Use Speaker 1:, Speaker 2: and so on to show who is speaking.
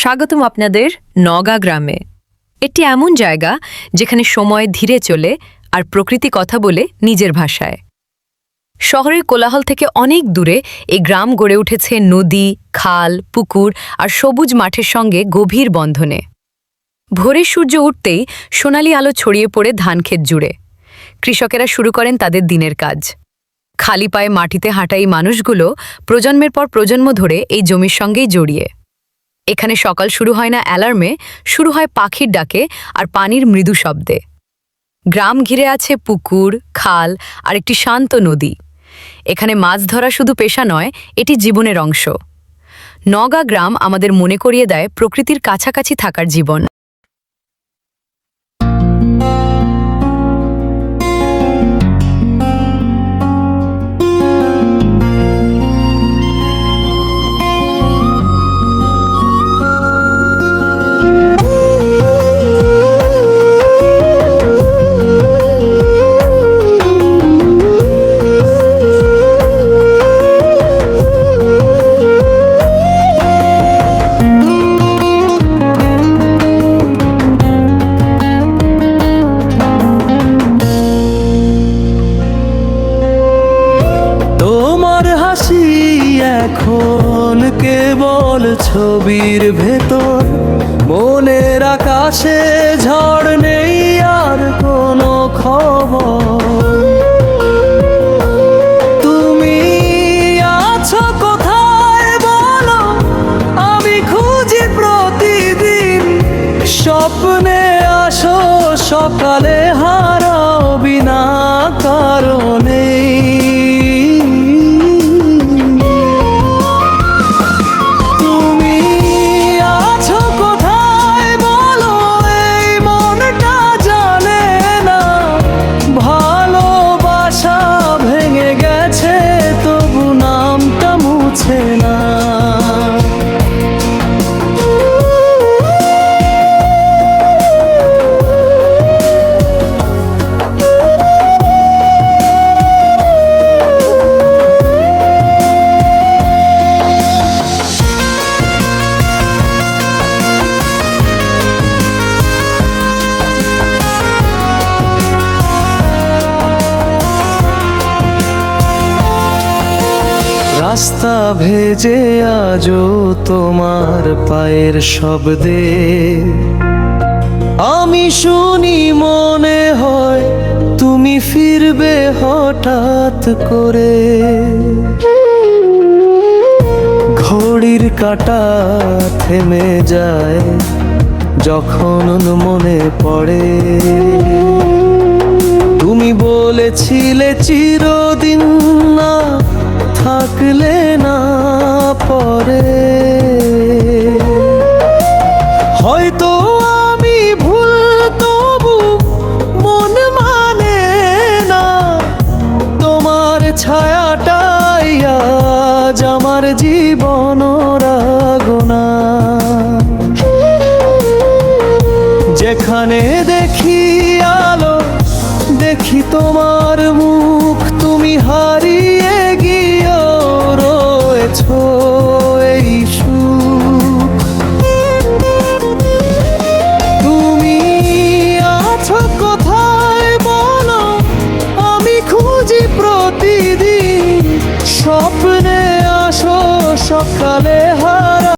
Speaker 1: স্বাগতম আপনাদের নগা গ্রামে। এটি এমন জায়গা যেখানে সময় ধীরে চলে আর প্রকৃতি কথা বলে নিজের ভাষায়। শহরের কোলাহল থেকে অনেক দূরে এই গ্রাম গড়ে উঠেছে নদী, খাল, পুকুর আর সবুজ মাঠের সঙ্গে গভীর বন্ধনে। ভোরের সূর্য উঠতেই সোনালি আলো ছড়িয়ে পড়ে ধানক্ষেত জুড়ে। কৃষকেরা শুরু করেন তাদের দিনের কাজ। খালি পায়ে মাটিতে হাঁটা এই মানুষগুলো প্রজন্মের পর প্রজন্ম ধরে এই জমির সঙ্গেই জড়িয়ে। এখানে সকাল শুরু হয় না অ্যালার্মে, শুরু হয় পাখির ডাকে আর পানির মৃদু শব্দে। গ্রাম ঘিরে আছে পুকুর, খাল আর একটি শান্ত নদী। এখানে মাছ ধরা শুধু পেশা নয়, এটি জীবনের অংশ। নগা গ্রাম আমাদের মনে করিয়ে দেয় প্রকৃতির কাছাকাছি থাকার জীবন।
Speaker 2: হাসি এখন কেবল ছবির ভেতর। মনের আকাশে ঝড় নেই আর কোনো খবর। আছো কোথায় বলো? আমি খুঁজি প্রতিদিন। স্বপ্নে আসো, সকালে হারাও বিনা রাস্তা ভেজে আজও তোমার পায়ের শব্দে। আমি শুনি মনে হয় তুমি ফিরবে হঠাৎ করে। ঘড়ির কাটা থেমে যায় যখন মনে পড়ে। তুমি বলেছিলে চিরদিন থাকলে না পরে। হয়তো আমি ভুল, তবু মন মানে না। তোমার ছায়াটাই আজ আমার জীবন রাগনা। যেখানে দেখি আলো, দেখি তোমার মুখ